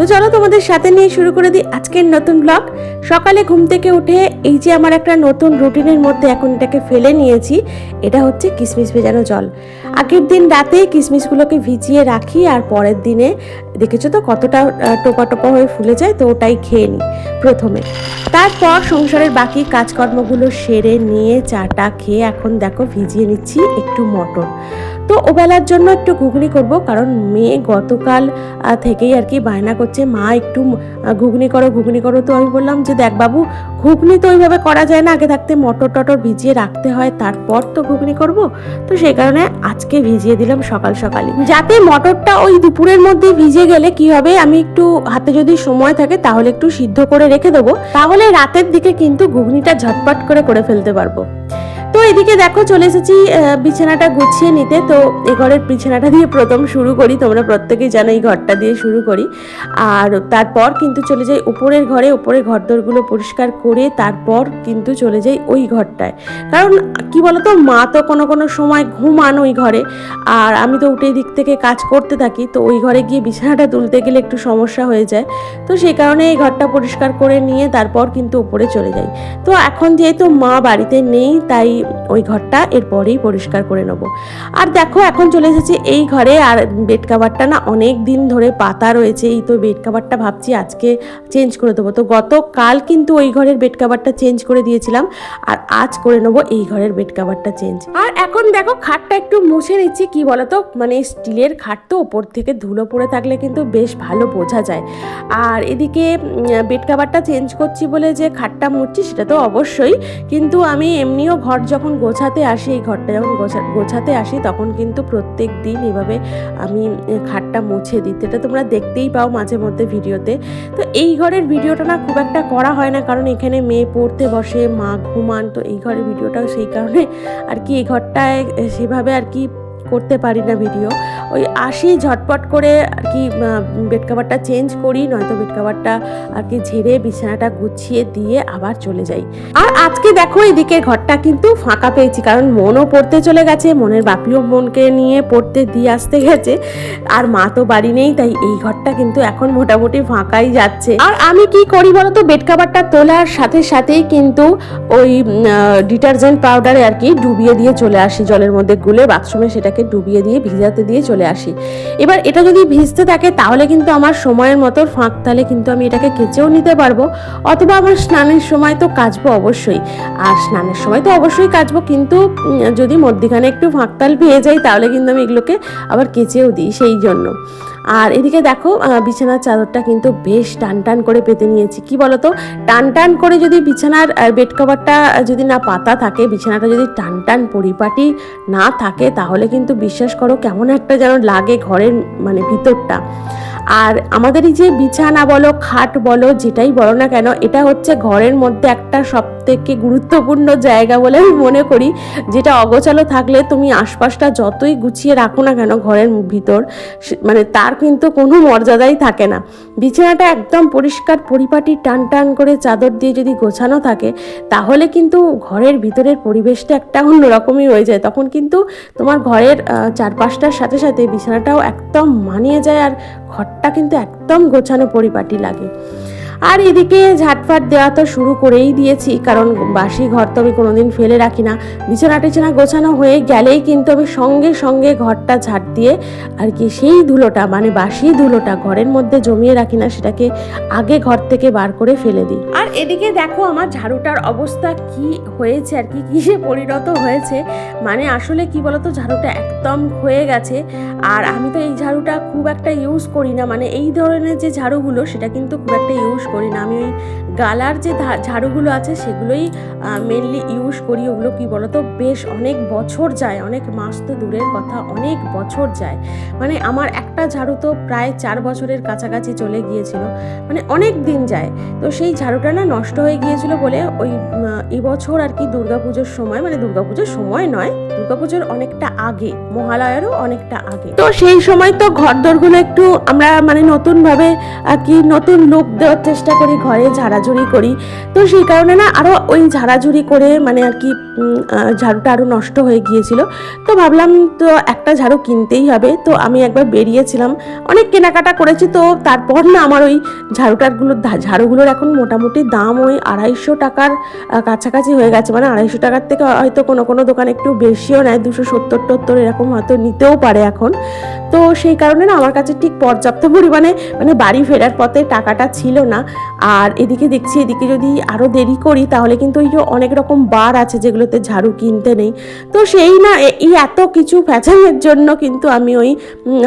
তো চলো তোমাদের সাথে নিয়ে শুরু করে দিই আজকের নতুন ব্লগ সকালে ঘুম থেকে উঠে এই যে আমার একটা নতুন রুটিনের মধ্যে এখন এটাকে ফেলে নিয়েছি, এটা হচ্ছে কিশমিশ ভেজানো জল। আগের দিন রাতে কিশমিশগুলোকে ভিজিয়ে রাখি আর পরের দিনে দেখেছ তো কতটা টোপা টোপা হয়ে ফুলে যায়, তো ওটাই খেয়ে নিই প্রথমে। তারপর সংসারের বাকি কাজকর্মগুলো সেরে নিয়ে চাটা খেয়ে এখন দেখো ভিজিয়ে নিচ্ছি একটু মটর। তো ওবেলার জন্য একটু ঘুগনি করব, কারণ মেয়ে গতকাল থেকেই আর কি বায়না করছে, মা, একটু ঘুগনি করো ঘুগনি করো। তো আমি বললাম যে, দেখ বাবু, ঘুগনি তো ওইভাবে করা যায় না, আগে থাকতে মটর টটর ভিজিয়ে রাখতে হয়, তারপর তো ঘুগনি করব। তো সেই কারণে আজকে ভিজিয়ে দিলাম সকাল সকালই। যাতে মটরটা ওই দুপুরের মধ্যে ভিজে গেলে কি হবে, আমি একটু হাতে যদি সময় থাকে, তাহলে একটু সিদ্ধ করে রেখে দেবো। তাহলে রাতের দিকে কিন্তু ঘুগনিটা ঝটপট করে করে ফেলতে পারব। তো এদিকে দেখো চলে এসেছি বিছানাটা গুছিয়ে নিতে। তো এ ঘরের বিছানাটা দিয়ে প্রথম শুরু করি, তোমরা প্রত্যেকেই জানো এই ঘরটা দিয়ে শুরু করি। আর তারপর কিন্তু চলে যাই উপরের ঘরে উপরের ঘরদোরগুলো পরিষ্কার করে তারপর কিন্তু চলে যাই ওই ঘরটায়। কারণ কি বলতো, মা তো কোনো কোনো সময় ঘুমান ওই ঘরে, আর আমি তো উঠে দিক থেকে কাজ করতে থাকি, তো ওই ঘরে গিয়ে বিছানাটা তুলতে গেলে একটু সমস্যা হয়ে যায়। তো সেই কারণে এই ঘরটা পরিষ্কার করে নিয়ে তারপর কিন্তু উপরে চলে যাই। তো এখন যেহেতু মা বাড়িতে নেই, তাই ওই ঘরটা এরপরেই পরিষ্কার করে নেব। আর দেখো, এখন চলে এসেছি এই ঘরে। আর বেড কাভারটা না অনেক দিন ধরে পাতা রয়েছে। এই তো বেড কাভারটা ভাবছি আজকে চেঞ্জ করে দেবো। তো গতকাল কিন্তু ওই ঘরের বেড কাভারটা চেঞ্জ করে দিয়েছিলাম। আর আজ করে নেব এই ঘরের বেড কাভারটা চেঞ্জ আর এখন দেখো, খাটটা একটু মুছে নিচ্ছি। কি বলতো? মানে স্টিলের খাট তো ওপর থেকে ধুলো পড়ে থাকলে কিন্তু বেশ ভালো বোঝা যায়। আর এদিকে বেড কাভারটা চেঞ্জ করছি বলে যে খাটটা মুছছি সেটা তো অবশ্যই। কিন্তু আমি এমনিও ঘর যখন গোছাতে আসি, এই ঘরটা যখন গোছা, গোছাতে আসি, তখন কিন্তু প্রত্যেক দিন এভাবে আমি খাটটা মুছে দিই। এটা তোমরা দেখতেই পাও মাঝে মধ্যে ভিডিওতে। তো এই ঘরের ভিডিওটা না খুব একটা করা হয় না, কারণ এখানে মেয়ে পড়তে বসে, মা ঘুমান, তো এই ঘরের ভিডিওটাও সেই কারণে। আর কি এই ঘরটায় সেভাবে আর কি করতে পারি না ভিডিও ওই আসি ঝটপট করে আর কি বেড কাভারটা চেঞ্জ করি, নয়তো বেড কাভারটা আর কি ঝেড়ে বিছানাটা গুছিয়ে দিয়ে আবার চলে যাই। আর আজকে দেখো এদিকে ঘরটা কিন্তু ফাঁকা পেয়েছি, কারণ মনও পড়তে চলে গেছে, মনের বাপিও মনকে নিয়ে পড়তে দিয়ে আসতে গেছে, আর মা তো বাড়ি নেই, তাই এই ঘরটা কিন্তু এখন মোটামুটি ফাঁকাই যাচ্ছে। আর আমি কি করি বলতো বেড কাভারটা তোলার সাথে সাথেই কিন্তু ওই ডিটারজেন্ট পাউডারে আর কি ডুবিয়ে দিয়ে চলে আসি, জলের মধ্যে গুলে বাথরুমে সেটাকে ডুবিয়ে দিয়ে, ভিজাতে দিয়ে চলে আসি। এবার এটা যদি ভিজতে থাকে, তাহলে কিন্তু আমার সময়ের মতো ফাঁক তালে কিন্তু আমি এটাকে কেচেও নিতে পারব। অথবা আমার স্নানের সময় তো কাচবো অবশ্যই। আর স্নানের সময় তো অবশ্যই কাচবো, কিন্তু যদি মধ্যিখানে একটু ফাঁকতাল পেয়ে যাই, তাহলে কিন্তু আমি এগুলোকে আবার কেচেও দিই, সেই জন্য। আর এদিকে দেখো বিছানার চাদরটা কিন্তু বেশ টান টান করে পেতে নিয়েছি। কি বলতো? টান টান করে যদি বিছানার বেড কভারটা যদি না পাতা থাকে, বিছানাটা যদি টান টান পরিপাটি না থাকে, তাহলে কিন্তু বিশ্বাস করো কেমন একটা যেন লাগে ঘরের মানে ভিতরটা। আর আমাদের এই যে বিছানা বলো, খাট বলো, যেটাই বলো না কেন, এটা হচ্ছে ঘরের মধ্যে একটা সব থেকে গুরুত্বপূর্ণ জায়গা বলে আমি মনে করি। যেটা অগোছালো থাকলে তুমি আশপাশটা যতই গুছিয়ে রাখো না কেন ঘরের ভিতর মানে তার কিন্তু কোনো মর্যাদাই থাকে না। বিছানাটা একদম পরিষ্কার পরিপাটি টান টান করে চাদর দিয়ে যদি গোছানো থাকে, তাহলে কিন্তু ঘরের ভিতরের পরিবেশটা একটা অন্যরকমই হয়ে যায়। তখন কিন্তু তোমার ঘরের চারপাশটার সাথে সাথে বিছানাটাও একদম মানিয়ে যায় আর ঘরটা কিন্তু একদম গোছানো পরিপাটি লাগে। আর এদিকে ঝাটফাট দেওয়া তো শুরু করেই দিয়েছি, কারণ বাসি ঘর তো আমি কোনোদিন ফেলে রাখি না। বিছানা টিছানা গোছানো হয়ে গেলেই কিন্তু আমি সঙ্গে সঙ্গে ঘরটা ঝাড় দিয়ে আর কি সেই ধুলোটা মানে বাসি ধুলোটা ঘরের মধ্যে জমিয়ে রাখি না, সেটাকে আগে ঘর থেকে বার করে ফেলে দিই। আর এদিকে দেখো আমার ঝাড়ুটার অবস্থা কি হয়েছে আর কি কিসে পরিণত হয়েছে। মানে আসলে কি বলতো, ঝাড়ুটা একদম হয়ে গেছে। আর আমি তো এই ঝাড়ুটা খুব একটা ইউজ করি না। মানে এই ধরনের যে ঝাড়ুগুলো, সেটা কিন্তু খুব একটা ইউজ করি না। আমি ওই গালার যে ঝাড়ুগুলো আছে সেগুলোই মেনলি ইউজ করি। ওগুলো কি বলতো? বেশ অনেক বছর যায়, অনেক মাস তো দূরের কথা, অনেক বছর যায়। মানে আমার একটা ঝাড়ু তো প্রায় চার বছরের কাছাকাছি চলে গিয়েছিল। মানে অনেক দিন যায়। তো সেই ঝাড়ুটা না নষ্ট হয়ে গিয়েছিল বলে ওই এবছর আর কি দুর্গাপুজোর সময় মানে দুর্গাপুজোর সময় নয়, দুর্গাপুজোর অনেকটা আগে, মহালয়ারও অনেকটা আগে। তো সেই সময় তো ঘরদোরগুলো একটু আমরা মানে নতুনভাবে আর কি নতুন লুক দেওয়ার চেষ্টা করি, ঘরে ঝাড়াঝুড়ি করি। তো সেই কারণে না আরও ওই ঝাড়াঝুড়ি করে মানে আর কি ঝাড়ুটা আরও নষ্ট হয়ে গিয়েছিল। তো ভাবলাম তো একটা ঝাড়ু কিনতেই হবে। তো আমি একবার বেরিয়েছিলাম। অনেক কেনাকাটা করেছি। তো তারপর না আমার ওই ঝাড়ুটারগুলো ঝাড়ুগুলোর এখন মোটামুটি দাম ওই আড়াইশো টাকার কাছাকাছি হয়ে গেছে। মানে আড়াইশো টাকার থেকে হয়তো কোনো কোনো দোকান একটু বেশিও নেয়। দুশো সত্তর টত্তর এরকম হয়তো নিতেও পারে এখন। তো সেই কারণে না আমার কাছে ঠিক পর্যাপ্ত পরিমাণে মানে বাড়ি ফেরার পথে টাকাটা ছিল না। আর এদিকে দেখছি এদিকে যদি আরও দেরি করি, তাহলে কিন্তু ওই যে অনেক রকম বার আছে যেগুলোতে ঝাড়ু কিনতে নেই। তো সেই না এই এত কিছু ফ্যাচাইয়ের জন্য কিন্তু আমি ওই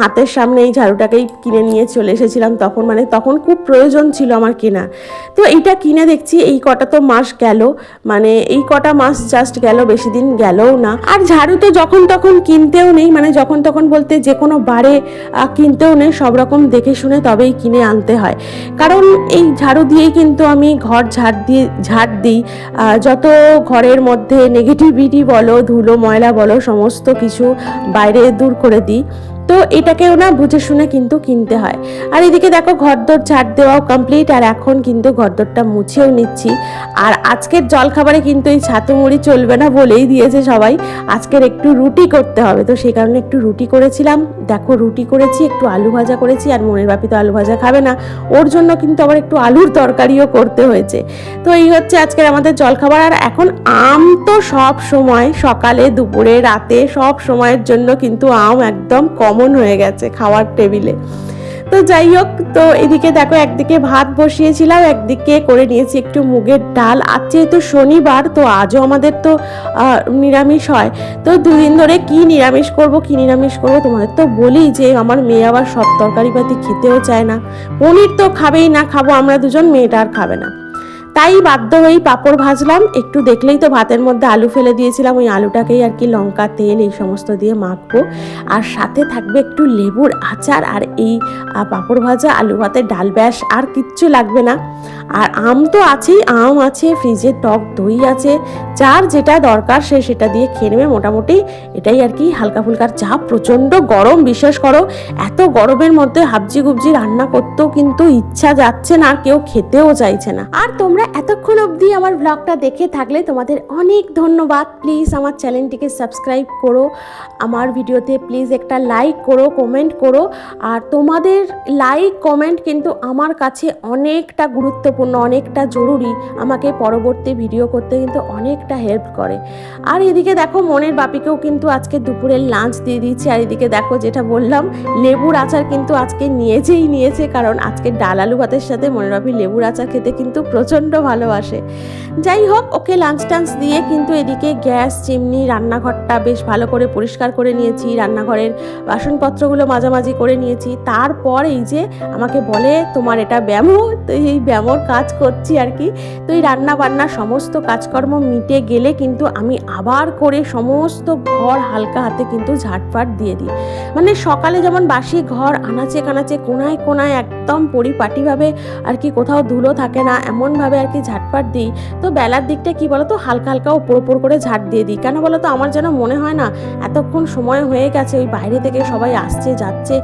হাতের সামনে এই ঝাড়ুটাকেই কিনে নিয়ে চলে এসেছিলাম তখন। মানে তখন খুব প্রয়োজন ছিল আমার কেনা। তো এইটা কিনে দেখছি, এই কটা তো মাস গেল। মানে এই কটা মাস জাস্ট গেল, বেশি দিন গেলও না। আর ঝাড়ু তো যখন তখন কিনতেও নেই মানে যখন তখন বলতে যে কোনো বারে কিনতেও নেই, সব রকম দেখে শুনে তবেই কিনে আনতে হয়। কারণ এই ঝাড়ু দিয়েই কিন্তু আমি ঘর ঝাড় দিয়ে, ঝাড় দিই। যত ঘরের মধ্যে নেগেটিভিটি বলো, ধুলো, ময়লা বলো, সমস্ত কিছু বাইরে দূর করে দিই। তো এটাকেও না বুঝে শুনে কিন্তু কিনতে হয়। আর এদিকে দেখো ঘরদোর ঝাড় দেওয়াও কমপ্লিট আর এখন কিন্তু ঘরদোরটা মুছেও নিচ্ছি। আর আজকের জলখাবারে কিন্তু এই ছাতু মুড়ি চলবে না বলেই দিয়েছে সবাই। আজকের একটু রুটি করতে হবে, তো সেই কারণে একটু রুটি করেছিলাম। দেখো রুটি করেছি, একটু আলু ভাজা করেছি, আর মনের বাপি তো আলু ভাজা খাবে না। ওর জন্য কিন্তু আবার একটু আলুর তরকারিও করতে হয়েছে। তো এই হচ্ছে আজকের আমাদের জলখাবার, আর এখন আম তো সব সময় সকালে, দুপুরে, রাতে সব সময়ের জন্য কিন্তু আম একদম কমন হয়ে গেছে খাওয়ার টেবিলে। তো যাই হোক, তো এদিকে দেখো একদিকে ভাত বসিয়েছিলাম, একদিকে করে নিয়েছি একটু মুগের ডাল। আজ যেহেতু শনিবার, তো আজও আমাদের তো নিরামিষ হয়। তো দুদিন ধরে কি নিরামিষ করব, কি নিরামিষ করব তোমাদের তো বলি যে আমার মেয়ে আবার সব তরকারি পাতি খেতেও চায় না। পনির তো খাবেই না, খাব আমরা দুজন, মেয়েটা আর খাবে না। তাই বাধ্য হয়েই পাঁপড় ভাজলাম। একটু দেখলেই তো ভাতের মধ্যে আলু ফেলে দিয়েছিলাম। ওই আলুটাকেই আর কি লঙ্কা, তেল এই সমস্ত দিয়ে মাখবো। আর সাথে থাকবে একটু লেবুর আচার আর এই পাঁপড় ভাজা, আলু ভাতে ডাল ব্যাস, আর কিচ্ছু লাগবে না। আর আম তো আছেই, আম আছে, ফ্রিজে টক দই আছে। যার যেটা দরকার সে সেটা দিয়ে খেয়ে নেবে। মোটামুটি এটাই আর কি হালকা ফুলকার চা প্রচণ্ড গরম বিশ্বাস করো, এত গরমের মধ্যে হাবজি গুবজি রান্না করতেও কিন্তু ইচ্ছা যাচ্ছে না, কেউ খেতেও চাইছে না। আর তোমরা এতক্ষণ অবধি আমার ব্লগটা দেখে থাকলে তোমাদের অনেক ধন্যবাদ। প্লিজ আমার চ্যানেলটিকে সাবস্ক্রাইব করো, আমার ভিডিওতে প্লিজ একটা লাইক করো কমেন্ট করো। আর তোমাদের লাইক কমেন্ট কিন্তু আমার কাছে অনেকটা গুরুত্বপূর্ণ, অনেকটা জরুরি আমাকে পরবর্তী ভিডিও করতে কিন্তু অনেকটা হেল্প করে। আর এদিকে দেখো মনের বাপিকেও কিন্তু আজকে দুপুরের লাঞ্চ দিয়ে দিয়েছি। আর এদিকে দেখো যেটা বললাম, লেবুর আচার কিন্তু আজকে নিয়েছেই নিয়েছে, কারণ আজকে ডাল আলু ভাতের সাথে মনের বাপি লেবুর আচার খেতে কিন্তু প্রচণ্ড ভালোবাসে। যাই হোক, ওকে লাঞ্চ টাঞ্চ দিয়ে কিন্তু এদিকে গ্যাস, চিমনি, রান্নাঘরটা বেশ ভালো করে পরিষ্কার করে নিয়েছি। রান্নাঘরের বাসনপত্রগুলো মাঝামাঝি করে নিয়েছি। তারপর এই যে আমাকে বলে, তোমার এটা ব্যায়ামও? তো এই ব্যায়ামর কাজ করছি আর কি। তো এই রান্না বান্না সমস্ত কাজকর্ম মিটে গেলে কিন্তু আমি আবার করে সমস্ত ঘর হালকা হাতে কিন্তু ঝাটপাট দিয়ে দিই। মানে সকালে যেমন বাসি ঘর, আনাচে কানাচে কোনায় কোনায় একদম পরিপাটিভাবে আর কি কোথাও ধুলো থাকে না, এমনভাবে আর কি ঝাটপাট দিই, তো বেলার দিকটা কি বলতো, হালকা হালকা ওপর ওপর করে ঝাট দিয়ে দিই। কেন বলো তো আমার যেন মনে হয় না, এতক্ষণ সময় হয়ে গেছে, ওই বাইরে থেকে সবাই আসছে, যাচ্ছে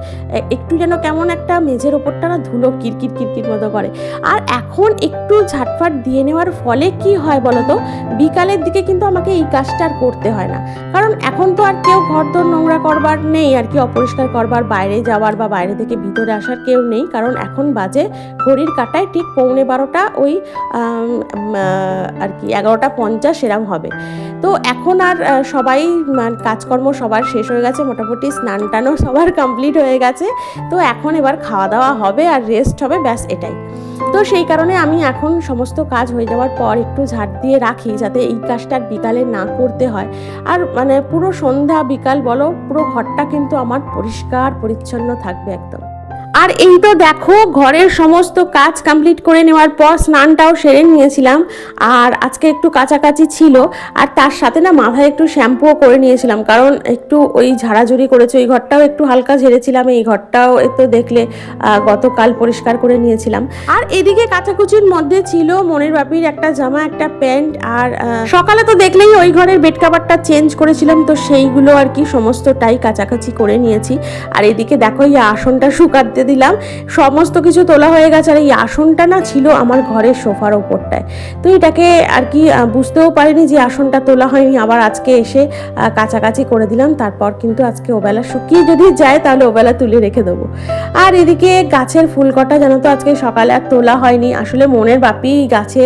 একটু যেন কেমন একটা মেঝের ওপরটা না ধুলো কিরকির কিরকির মতো করে। আর এখন একটু ঝাটফাট দিয়ে নেওয়ার ফলে কি হয় বলো তো বিকালের দিকে কিন্তু আমাকে এই কাজটা আর করতে হয় না। কারণ এখন তো আর কেউ ঘর দর নোংরা করবার নেই, আর কি অপরিষ্কার করবার, বাইরে যাওয়ার বা বাইরে থেকে ভিতরে আসার কেউ নেই। কারণ এখন বাজে ঘড়ির কাটায় ঠিক পৌনে বারোটা, ওই আর কি, এগারোটা পঞ্চাশ এরম হবে। তো এখন আর সবাই মানে কাজকর্ম সবার শেষ হয়ে গেছে, মোটামুটি স্নান টানও সবার কমপ্লিট হয়ে গেছে। তো এখন এবার খাওয়া দাওয়া হবে আর রেস্ট হবে, ব্যাস এটাই। তো সেই কারণে আমি এখন সমস্ত কাজ হয়ে যাওয়ার পর একটু ঝাড় দিয়ে রাখি, যাতে এই কাজটা বিকালে না করতে হয়। আর মানে পুরো সন্ধ্যা, বিকাল বলো, পুরো ঘরটা কিন্তু আমার পরিষ্কার, পরিচ্ছন্ন থাকবে একদম। আর এই তো দেখো, ঘরের সমস্ত কাজ কমপ্লিট করে নেওয়ার পর স্নানটাও সেরে নিয়েছিলাম। আর আজকে একটু কাছাকাছি ছিল, আর তার সাথে না মাথায় একটু শ্যাম্পুও করে নিয়েছিলাম, কারণ একটু ওই ঝাড়াঝুড়ি করেছে, ওই ঘরটাও একটু হালকা ঝেড়েছিলাম, এই ঘরটাও একটু দেখলে গতকাল পরিষ্কার করে নিয়েছিলাম। আর এদিকে কাচাকুচির মধ্যে ছিল মনের বাপির একটা জামা, একটা প্যান্ট, আর সকালে তো দেখলেই ওই ঘরের বেড কাভারটা চেঞ্জ করেছিলাম, তো সেইগুলো আর কি সমস্তটাই কাছাকাছি করে নিয়েছি। আর এদিকে দেখো এই আসনটা শুকাতে দিলাম। সমস্ত কিছু তোলা হয়ে গেছে আর এই আসনটা না ছিল আমার ঘরের সোফার ওপরটায়। তো এটাকে আর কি বুঝতেও পারিনি যে আসনটা তোলা হয়নি। আবার আজকে এসে কাছাকাছি করে দিলাম। তারপর কিন্তু আজকে ওবেলা শুকিয়ে যদি যায় তাহলে ওবেলা তুলে রেখে দেবো। আর এদিকে গাছের ফুল কটা জানো তো আজকে সকালে আর তোলা হয়নি। আসলে মনের বাপি গাছে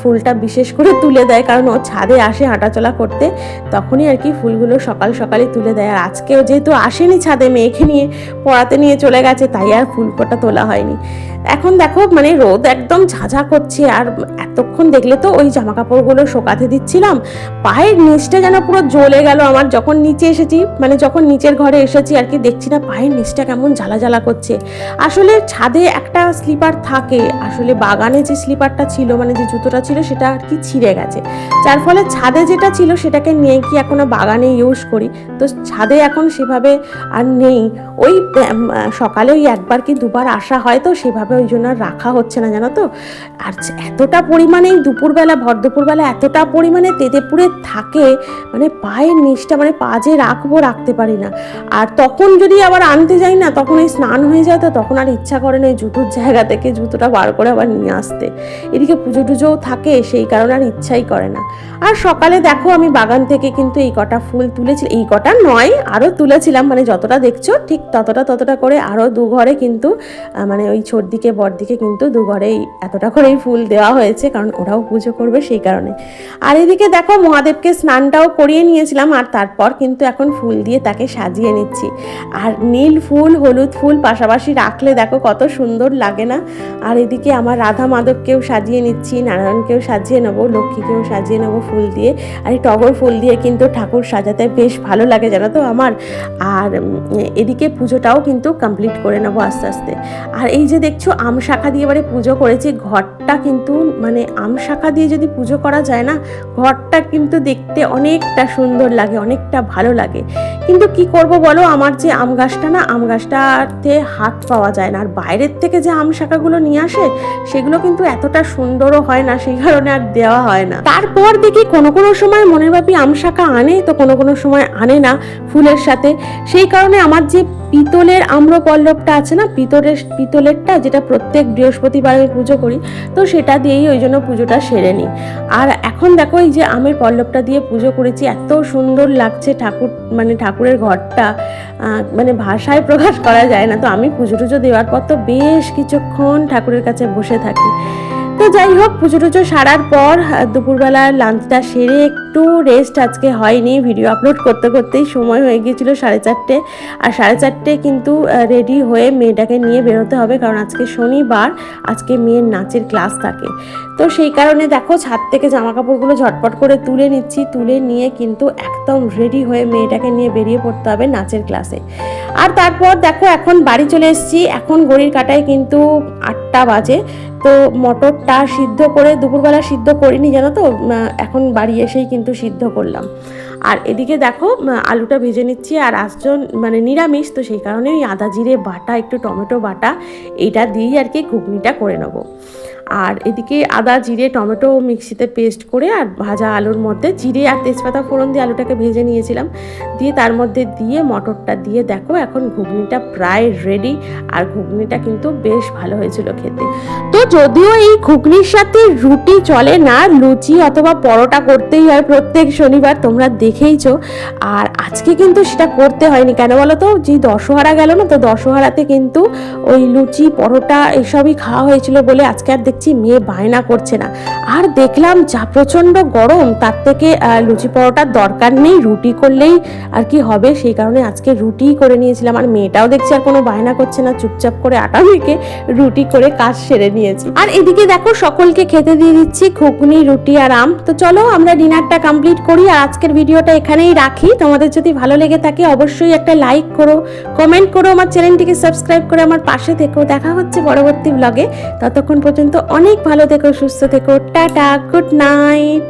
ফুলটা বিশেষ করে তুলে দেয়। কারণ ও ছাদে আসে হাঁটাচলা করতে, তখনই আর কি ফুলগুলো সকাল সকালে তুলে দেয়। আর আজকেও যেহেতু আসেনি ছাদে মেয়েকে নিয়ে, পড়াতে নিয়ে চলে গেছে, তাই আর ফুল কটা তোলা হয়নি। এখন দেখো মানে রোদ একদম ঝাঝা করছে, আর এতক্ষণ দেখলে তো ওই জামা কাপড়গুলো শোকাতে দিচ্ছিলাম। পায়ের নিচটা যেন পুরো জ্বলে গেল আমার, যখন নিচে এসেছি মানে যখন নিচের ঘরে এসেছি আর কি, দেখছি না পায়ের নিচটা কেমন জ্বালা জ্বালা করছে। আসলে ছাদে একটা স্লিপার থাকে, আসলে বাগানে যে স্লিপারটা ছিল মানে যে জুতোটা ছিল, সেটা আর কি ছিঁড়ে গেছে। যার ফলে ছাদে যেটা ছিল, সেটাকে নিয়ে কি এখনও বাগানে ইউজ করি। তো ছাদে এখন সেভাবে আর নেই। ওই সকালে ওই একবার কি দুবার আসা হয়, তো সেভাবে ওই জন্য রাখা হচ্ছে না, জানো তো? আর এতটা পরিমাণে দুপুরবেলা, ভর দুপুরবেলা এতটা পরিমাণে তেতে থাকে মানে পায়ের নিচটা মানে পা যে রাখব, রাখতে পারি না। আর তখন যদি আবার আনতে যাই না, তখন এই স্নান হয়ে যায় তো তখন আর ইচ্ছা করে না এই জুতোর জায়গা থেকে জুতোটা বার করে আবার নিয়ে আসতে। এদিকে পুজো টুজোও থাকে, সেই কারণে আর ইচ্ছাই করে না। আর সকালে দেখো আমি বাগান থেকে কিন্তু এই কটা ফুল তুলেছি এই কটা নয়, আরও তুলেছিলাম মানে যতটা দেখছ, ঠিক ততটা ততটা করে আরও দু ঘরে কিন্তু মানে ওই ছোটদিকে বড়দিকে কিন্তু দু ঘরেই এতটা করেই ফুল দেওয়া হয়েছে, কারণ ওরাও পুজো করবে সেই কারণে। আর এদিকে দেখো, মহাদেবকে স্নানটাও করিয়ে নিয়েছিলাম, আর তারপর কিন্তু এখন ফুল দিয়ে তাকে সাজিয়ে নিচ্ছি। আর নীল ফুল, হলুদ ফুল পাশাপাশি রাখলে দেখো কত সুন্দর লাগে না? আর এদিকে আমার রাধা মাধবকেও সাজিয়ে নিচ্ছি, নারায়ণকেও সাজিয়ে নেব, লক্ষ্মীকেও সাজিয়ে নেব ফুল দিয়ে। আর এই টগর ফুল দিয়ে কিন্তু ঠাকুর সাজাতে বেশ ভালো লাগে, জানো তো আমার। আর এদিকে পুজোটাও কিন্তু কমপ্লিট করে নেব আস্তে আস্তে। আর এই যে দেখছ আম শাখা দিয়ে এবারে পুজো করেছি। ঘরটা কিন্তু মানে আম শাখা দিয়ে যদি পুজো করা যায় না, ঘরটা কিন্তু দেখতে অনেকটা সুন্দর লাগে, অনেকটা ভালো লাগে। কিন্তু কি করব বলো, আমার যে আম গাছটা না, আম গাছটাতে হাত পাওয়া যায় না। আর বাইরের থেকে যে আম শাখাগুলো নিয়ে আসে, সেগুলো কিন্তু এতটা সুন্দরও হয় না, সেই কারণে আর দেওয়া হয় না। তারপর দেখি কোনো কোনো সময় মনের বাপি আম শাখা আনে, তো কোনো কোনো সময় আনে না ফুলের সাথে। সেই কারণে আমার যে পিতলের আম্রপল্লবটা আছে না? পিতলের, পিতলেরটা যেটা প্রত্যেক বৃহস্পতিবার আমি পুজো করি, তো সেটা দিয়েই ওই জন্য পুজোটা সেরে নিই। আর এখন দেখো এই যে আমের পল্লবটা দিয়ে পুজো করেছি, এত সুন্দর লাগছে ঠাকুর মানে ঠাকুরের ঘরটা মানে ভাষায় প্রকাশ করা যায় না। তো আমি পুজো টুজো দেওয়ার পর তো বেশ কিছুক্ষণ ঠাকুরের কাছে বসে থাকি। তো যাই হোক পুজো টুজো সারার পর আহ, দুপুরবেলা লাঞ্চটা সেরে একটু রেস্ট আজকে হয়নি। ভিডিও আপলোড করতে করতেই সময় হয়ে গিয়েছিল সাড়ে চারটে। আর সাড়ে চারটে কিন্তু রেডি হয়ে মেয়েটাকে নিয়ে বেরোতে হবে কারণ আজকে শনিবার আজকে মেয়ের নাচের ক্লাস থাকে। তো সেই কারণে দেখো ছাদ থেকে জামা কাপড়গুলো ঝটপট করে তুলে নিচ্ছি। তুলে নিয়ে কিন্তু একদম রেডি হয়ে মেয়েটাকে নিয়ে বেরিয়ে পড়তে হবে নাচের ক্লাসে আর তারপর দেখো, এখন বাড়ি চলে এসেছি। এখন ঘড়ির কাটায় কিন্তু আটটা বাজে। তো মটরটা সিদ্ধ করে দুপুরবেলা সিদ্ধ করিনি, জানো তো? এখন বাড়ি এসেই কিন্তু সিদ্ধ করলাম। আর এদিকে দেখো আলুটা ভেজে নিচ্ছি। আর আসজন মানে নিরামিষ, তো সেই কারণে ওই আদা জিরে বাটা, একটু টমেটো বাটা, এইটা দিয়েই আর কি ঘুগনিটা করে নেব। আর এদিকে আদা, জিরে, টমেটো মিক্সিতে পেস্ট করে আর ভাজা আলুর মধ্যে জিরে আর তেজপাতা ফোড়ন দিয়ে আলুটাকে ভেজে নিয়েছিলাম। দিয়ে তার মধ্যে দিয়ে মটরটা দিয়ে দেখো এখন ঘুগনিটা প্রায় রেডি আর ঘুগনিটা কিন্তু বেশ ভালো হয়েছিল খেতে। তো যদিও এই ঘুগনির সাথে রুটি চলে না, লুচি অথবা পরোটা করতেই হয় প্রত্যেক শনিবার, তোমরা দেখেইছো। আর আজকে কিন্তু সেটা করতে হয়নি, কেন বলো তো? যে দশহারা গেল না, তো দশহারাতে কিন্তু ওই লুচি, পরোটা এসবই খাওয়া হয়েছিল বলে আজকে আর দেখছি মেয়ে বায়না করছে না। আর দেখলাম যা প্রচণ্ড গরম, তার থেকে লুচি পরোটার দরকার নেই, রুটি করলেই আর কি হবে। সেই কারণে আজকে রুটিই করে নিয়েছিলাম। আর মেয়েটাও দেখছি আর কোনো বায়না করছে না, চুপচাপ করে আটা মেখে রুটি করে কাজ সেরে নিয়েছি। আর এদিকে দেখো, সকলকে খেতে দিয়ে দিচ্ছি ঘুগনি, রুটি আর আম। তো চলো, আমরা ডিনারটা কমপ্লিট করি। আর আজকের ভিডিওটা এখানেই রাখি। তোমাদের যদি ভালো লেগে থাকে, অবশ্যই একটা লাইক করো, কমেন্ট করো, আমার চ্যানেলটিকে সাবস্ক্রাইব করে আমার পাশে থেকেও দেখা হচ্ছে পরবর্তী ব্লগে ততক্ষণ পর্যন্ত অনেক ভালো থেকো সুস্থ থেকো টাটা গুড নাইট।